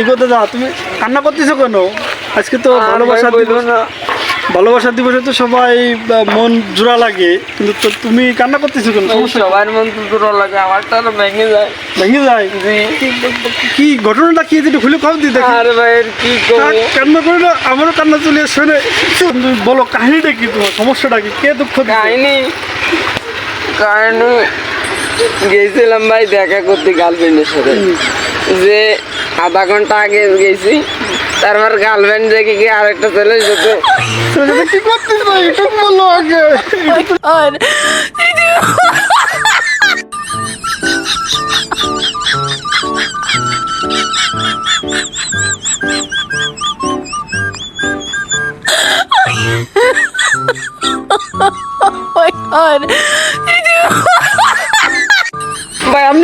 এগোতে যা তুমি কান্না করতেছো কেন? আজকে তো ভালোবাসা দিবস। না। ভালোবাসা দিবসে তো সবাই মন জোড়া লাগে। কিন্তু তো তুমি কান্না করতেছো কেন? সবার মন তো দূর লাগে আমারটা তো ভেঙে যায়। ভেঙে যায়? কি ঘটনাটা কি? যেটা খুলে কম দেখি। আরে ভাই কি কান্না করে না আমারও কান্না চলে আসছে না। তুমি বলো কাহিনীটা কি তোমার? সমস্যাটা কি? কে দুঃখ? কাহিনি? কাহিনি গেছিলাম ভাই দেখা করতে গার্লফ্রেন্ডের সাথে। যে আধা ঘণ্টা আগে গেছি তারপর গার্লফ্রেন্ড দেখে কি আরেকটা ছেলে যেত ছেলেটা কি করতেছ ভাই একটু বলো আগে God. oh my god.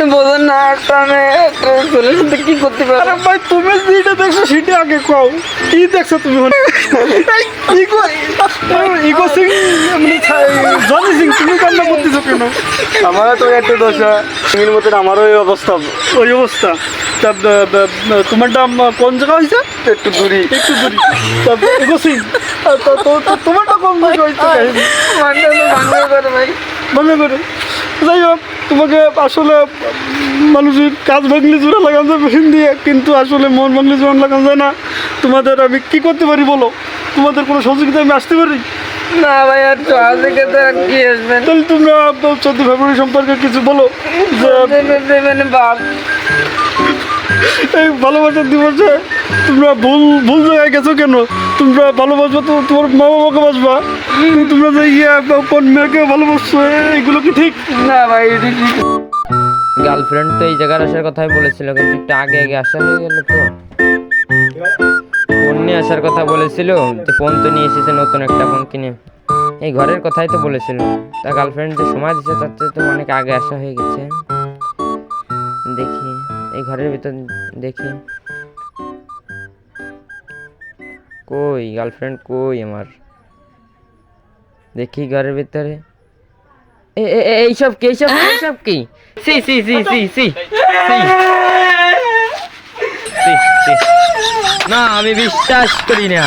বোঝেন না সাথে কি করতে পারে? আরে ভাই তুমি যেটা দেখছ সেটা আগে কও। কি দেখছ তুমি ইগো ইগো সিং মানে জনি সিং তুমি কান্না করতেছো কেন? আমারও তো একটু দশা সিংহের মতন আমারও এই অবস্থা। ওই অবস্থা। তা তোমারটা আম- কোন জায়গা হয়েছে একটু দূরই। একটু দূরি তা ইগো সিং তো- তো- তো- তোমারটা কোন জায়গা হয়েছে ভাই। মনে করে। যাই হোক তোমাকে আসলে মানুষের কাজ ভাঙলে জোড়া লাগানো যাবে দিয়ে কিন্তু আসলে মন ভাঙলে জোড়া লাগানো যায় না। তোমাদের আমি কি করতে পারি বলো? তোমাদের কোনো সহযোগিতা আমি আসতে পারি? না ভাই আর কি আসবেন তাহলে তোমরা চোদ্দ ফেব্রুয়ারি সম্পর্কে কিছু বলো মানে বাপ। এই ভালোবাসার দিবসে তোমরা ভুল ভুল জায়গায় গেছো কেন? তোমরা ভালোবাসবা তো তোমার মা বাবাকে বাসবা। তোমরা যে ইয়ে কোন মেয়েকে ভালোবাসছো এগুলো কি ঠিক? না ভাই এটা ঠিক। গার্লফ্রেন্ড তো এই জায়গার আসার কথাই বলেছিল কিন্তু একটু আগে আগে আসা হয়ে গেল তো। ফোন নিয়ে আসার কথা বলেছিল তো ফোন তো নিয়ে এসেছে নতুন একটা ফোন কিনে। এই ঘরের কথাই তো বলেছিল। তা গার্লফ্রেন্ড যে সময় দিচ্ছে তার চেয়ে তো অনেক আগে আসা হয়ে গেছে। দেখি এই ঘরের ভিতর দেখি। কই? গার্লফ্রেন্ড কই আমার? দেখি ঘরের ভিতরে। এইসব কি, এইসব এইসব কি? সি সি সি। সি সি। না, আমি বিশ্বাস করি না।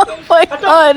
Oh my god!